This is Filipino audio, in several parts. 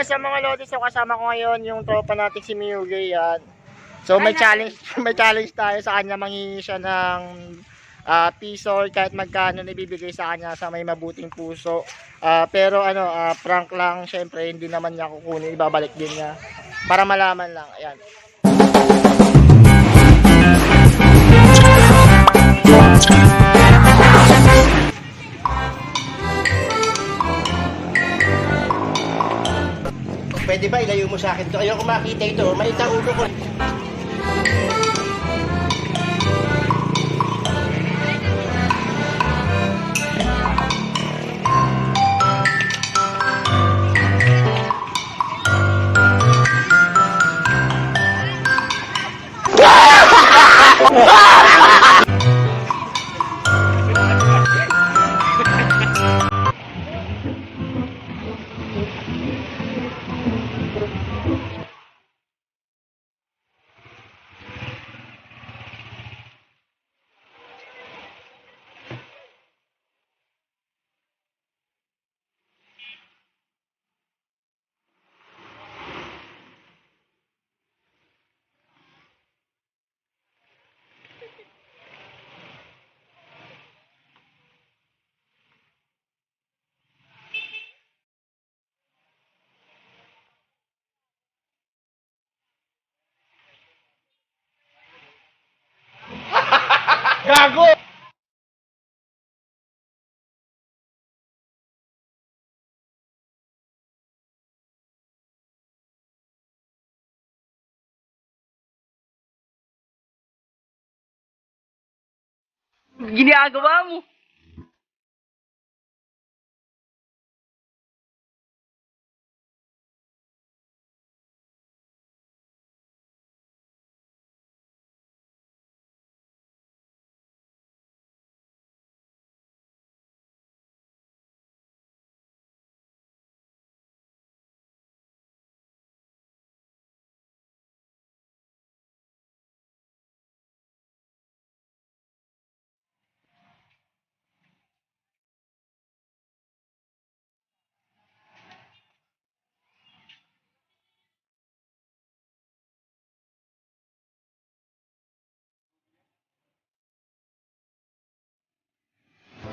what's up mga lodi? So kasama ko ngayon yung tropa natin si Miyugi yan. So may challenge, may challenge tayo sa kanya manghingi siya ng ah, piso kahit magkano na ibibigay sa kanya sa may mabuting puso. Ah, pero ano, ah, prank lang, syempre hindi naman niya kukunin, ibabalik din niya. Para malaman lang, ayan. Pwede ba ilayo mo sa akin to? Ayoko makita ito. Malita ulo ko. Gago! Ginagawa mo.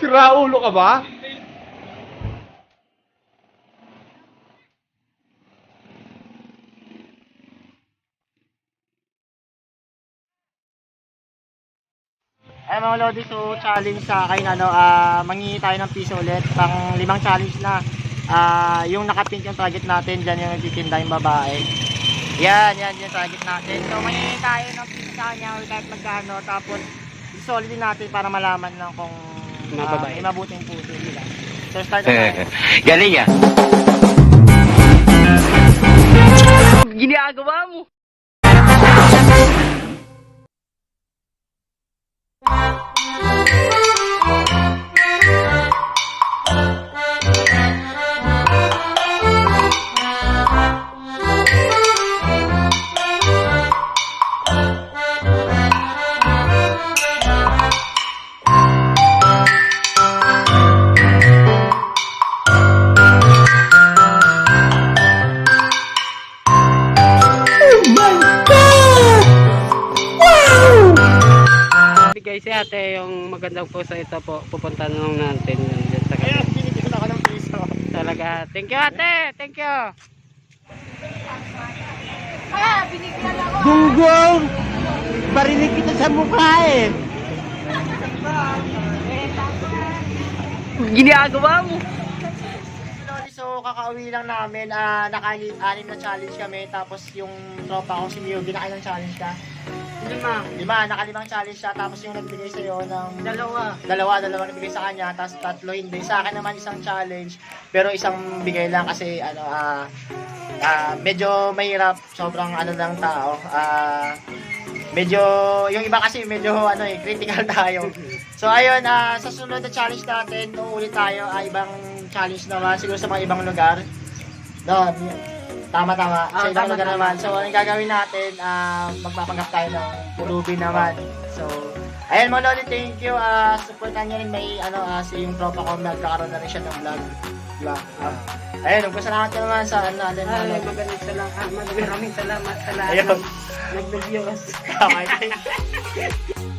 Siraulo ka ba? Ay mga lodi, so challenge sa akin, ano, ah manghingi tayo ng piso ulit. Pang limang challenge na. Ah, yung nakapink yung target natin, dyan yung nagtitinda yung babae. Yan, yan yung target natin. So manghingi tayo ng piso sa kanya kahit magkano. Tapos, solid natin para malaman lang kung Mga ah, babae. may mabuting puso nila. So start na tayo. Galing ah. Ginagawa mo. Bigay si ate yung magandang puso ito po. Pupunta na lang natin yun dyan sa Ayun, gabi. binibigyan ako ng piso. Talaga. Thank you ate. Thank you. Gunggong! Barinig kita sa mukha eh. Ginagawa mo. So kakauwi lang namin, ah naka-anim na challenge kami, tapos yung tropa ko si Miyugi, nakailang challenge ka? Lima. Lima, nakalimang challenge siya, tapos yung nagbigay sa'yo ng Dalawa. dalawa, dalawa nagbigay sa kanya, tapos tatlo hindi. Sa akin naman isang challenge, pero isang bigay lang kasi ano, ah ah, medyo mahirap, sobrang ano ng tao. Ah, medyo, yung iba kasi medyo ano eh, critical tayo. So ayun, ah, sa sunod na challenge natin, uulit tayo, ah, ibang challenge naman, siguro sa mga ibang lugar. No, tama tama, sa Ah, ibang tama, lugar tama. naman. So ang gagawin natin, ah, magpapanggap tayo ng pulubi naman. So, Ayan mga loli, thank you. Ah, supportan niyo rin may ano ah, si yung tropa ko nagkakaroon na rin siya ng vlog. Diba? Ah, Ayun, nagpasalamat ka naman sa ano natin. Ay, ano. magaling salamat. Maraming salamat sa lahat Ayun. ng nag-views. Okay.